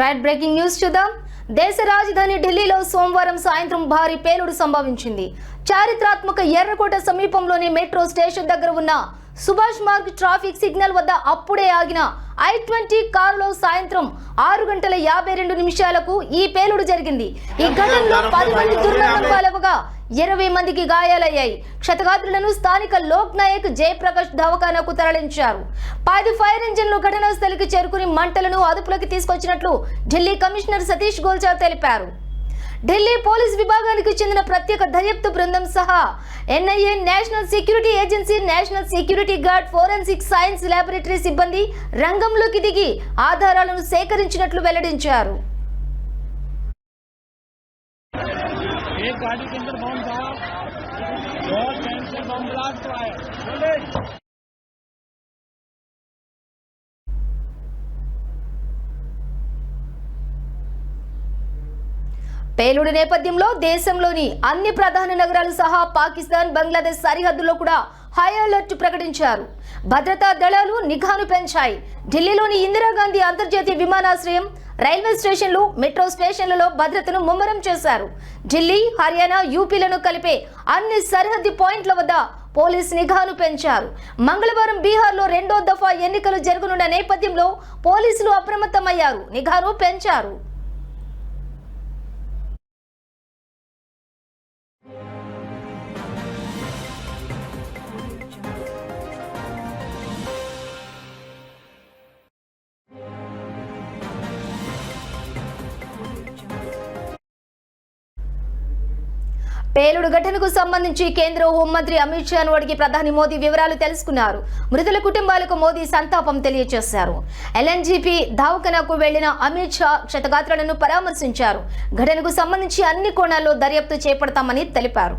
Right breaking news చూద్దాం. దేశ రాజధాని ఢిల్లీలో సోమవారం సాయంత్రం భారీ పేలుడు సంభవించింది. చారిత్రాత్మక ఎర్రకోట సమీపంలోని మెట్రో స్టేషన్ దగ్గర ఉన్న సుభాష్ మార్గ్ ట్రాఫిక్ సిగ్నల్ వద్ద అప్పుడే ఆగిన ఐ ట్వంటీ కారులో సాయంత్రం ఆరు గంటల యాభై రెండు నిమిషాలకు ఈ పేలుడు జరిగింది. ఈ ఘటనలో పది మంది దుర్మరణం పాలవగా ఇరవై మందికి గాయాలయ్యాయి. క్షతగాత్రులను స్థానిక లోక్ నాయక్ జయప్రకాష్ దవాఖానాకు తరలించారు. పది ఫైర్ ఇంజిన్లు ఘటనా స్థలికి చేరుకుని మంటలను అదుపులోకి తీసుకొచ్చినట్లు ఢిల్లీ కమిషనర్ సతీష్ గోల్చార్ తెలిపారు. ఢిల్లీ పోలీస్ విభాగానికి చెందిన ప్రత్యేక దర్యాప్తు బృందం సహా NIA national security agency national security guard forensic science laboratory సిబ్బంది రంగంలోకి దిగి ఆధారాలను సేకరించినట్లు వెల్లడించారు एक गाड़ी के अंदर बम था और टैंक से बम ब्लास्ट हुआ है పేలుడు నేపథ్యంలో దేశంలోని అన్ని ప్రధాన నగరాలు సహా పాకిస్తాన్ బంగ్లాదేశ్ సరిహద్దులో కూడా హై అలర్ట్ ప్రకటించారు. భద్రతా దళాలు నిఘాను పెంచాయి. ఢిల్లీలోని ఇందిరాగాంధీ అంతర్జాతీయ విమానాశ్రయం రైల్వే స్టేషన్లు మెట్రో స్టేషన్లలో భద్రతను ముమ్మరం చేశారు. ఢిల్లీ హర్యానా యూపీలను కలిపే అన్ని సరిహద్దు పాయింట్ల వద్ద పోలీస్ నిఘాను పెంచారు. మంగళవారం బీహార్లో రెండో దఫా ఎన్నికలు జరగనున్న నేపథ్యంలో పోలీసులు అప్రమత్తమయ్యారు. నిఘాను పెంచారు. పేలుడు ఘటనకు సంబంధించి కేంద్ర హోంమంత్రి అమిత్ షాను అడిగి ప్రధాని మోదీ వివరాలు తెలుసుకున్నారు. మృతుల కుటుంబాలకు మోదీ సంతాపం తెలియజేశారు. ఎల్ఎన్జీపీ దవాఖానాకు వెళ్ళిన అమిత్ షా క్షతగాత్రులను పరామర్శించారు. ఘటనకు సంబంధించి అన్ని కోణాల్లో దర్యాప్తు చేపడతామని తెలిపారు.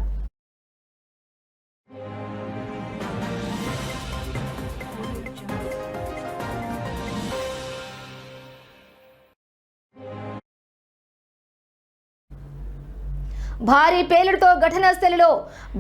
భారీ పేలుడుతో ఘటనా స్థలిలో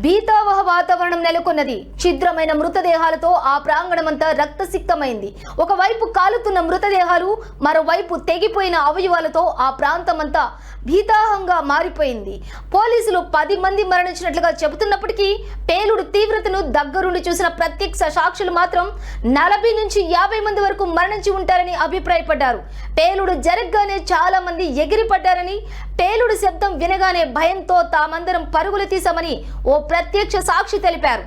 భీతావహ వాతావరణం నెలకొన్నది. ఛిద్రమైన మృతదేహాలతో ఆ ప్రాంగణమంతా రక్తసిక్తమైంది. ఒకవైపు కాలుతున్న మృతదేహాలు మరోవైపు తెగిపోయిన అవయవాలతో ఆ ప్రాంతమంతా భీతాహంగా మారిపోయింది. పోలీసులు పది మంది మరణించినట్లుగా చెబుతున్నప్పటికీ పేలుడు తీవ్రతను దగ్గరుండి చూసిన ప్రత్యక్ష సాక్షులు మాత్రం నలభై నుంచి యాభై మంది వరకు మరణించి ఉంటారని అభిప్రాయపడ్డారు. పేలుడు జరగగానే చాలా మంది ఎగిరిపడ్డారని పేలుడు శబ్దం వినగానే భయంతో భయంతో తామందరం పరుగులు తీశామని ఓ ప్రత్యక్ష సాక్షి తెలిపారు.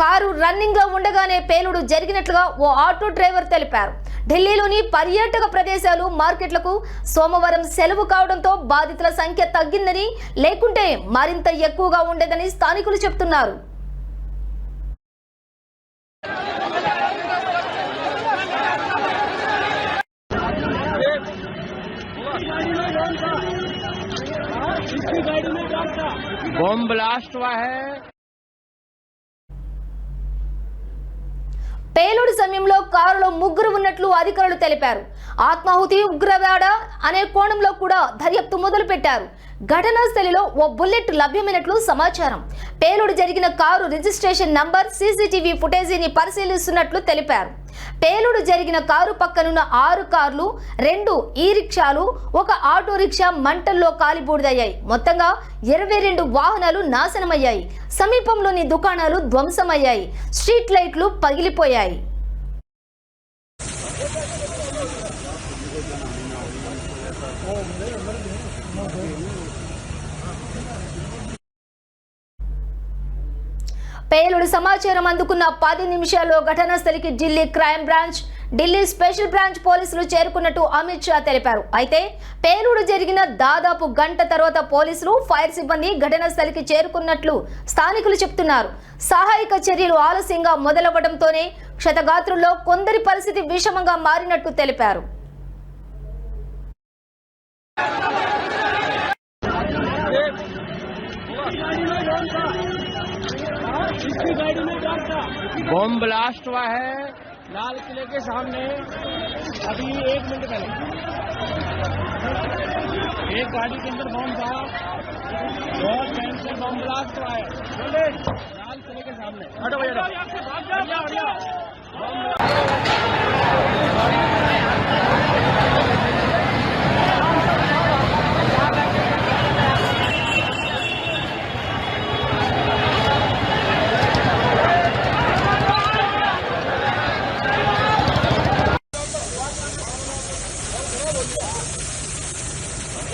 కారు రన్నింగ్లో ఉండగానే పేలుడు జరిగినట్లుగా ఓ ఆటో డ్రైవర్ తెలిపారు. ఢిల్లీలోని పర్యాటక ప్రదేశాలు మార్కెట్లకు సోమవారం సెలవు కావడంతో బాధితుల సంఖ్య తగ్గిందని లేకుంటే మరింత ఎక్కువగా ఉండేదని స్థానికులు చెబుతున్నారు में बम था बम ब्लास्ट हुआ है పేలుడు సమయంలో కారులో ముగ్గురు ఉన్నట్లు అధికారులు తెలిపారు ఆత్మాహుతి ఉగ్రవాడ అనే కోణంలో కూడా దర్యాప్తు మొదలు పెట్టారు ఘటనా స్థలిలో ఓ బుల్లెట్ లభ్యమైనట్లు సమాచారం పేలుడు జరిగిన కారు రిజిస్ట్రేషన్ నంబర్ సీసీటీవీ ఫుటేజీని పరిశీలిస్తున్నట్లు తెలిపారు పేలుడు జరిగిన కారు పక్కనున్న ఆరు కార్లు రెండు ఈ రిక్షాలు ఒక ఆటో రిక్షా మంటల్లో కాలిబూడిదయ్యాయి. మొత్తంగా ఇరవై రెండు వాహనాలు నాశనమయ్యాయి. సమీపంలోని దుకాణాలు ధ్వంసమయ్యాయి. స్ట్రీట్ లైట్లు పగిలిపోయాయి. పేలుడు సమాచారం అందుకున్న పది నిమిషాల్లో ఘటనా స్థలికి Delhi crime branch Delhi special branch పోలీసులు చేరుకున్నట్టు అమిత్ షా తెలిపారు. అయితే పేలుడు జరిగిన దాదాపు గంట తర్వాత పోలీసులు ఫైర్ సిబ్బంది ఘటనా స్థలికి చేరుకున్నట్లు స్థానికులు చెప్తున్నారు. సహాయక చర్యలు ఆలస్యంగా మొదలవ్వడంతోనే క్షతగాత్రుల్లో కొందరి పరిస్థితి విషమంగా మారినట్టు తెలిపారు. बम ब्लास्ट हुआ है। लाल किले के सामने अभी एक मिनट पहले। एक गाड़ी के अंदर बम था। और टैंक से बम ब्लास्ट हुआ है। लाल किले के सामने। हटो भैया। हटो।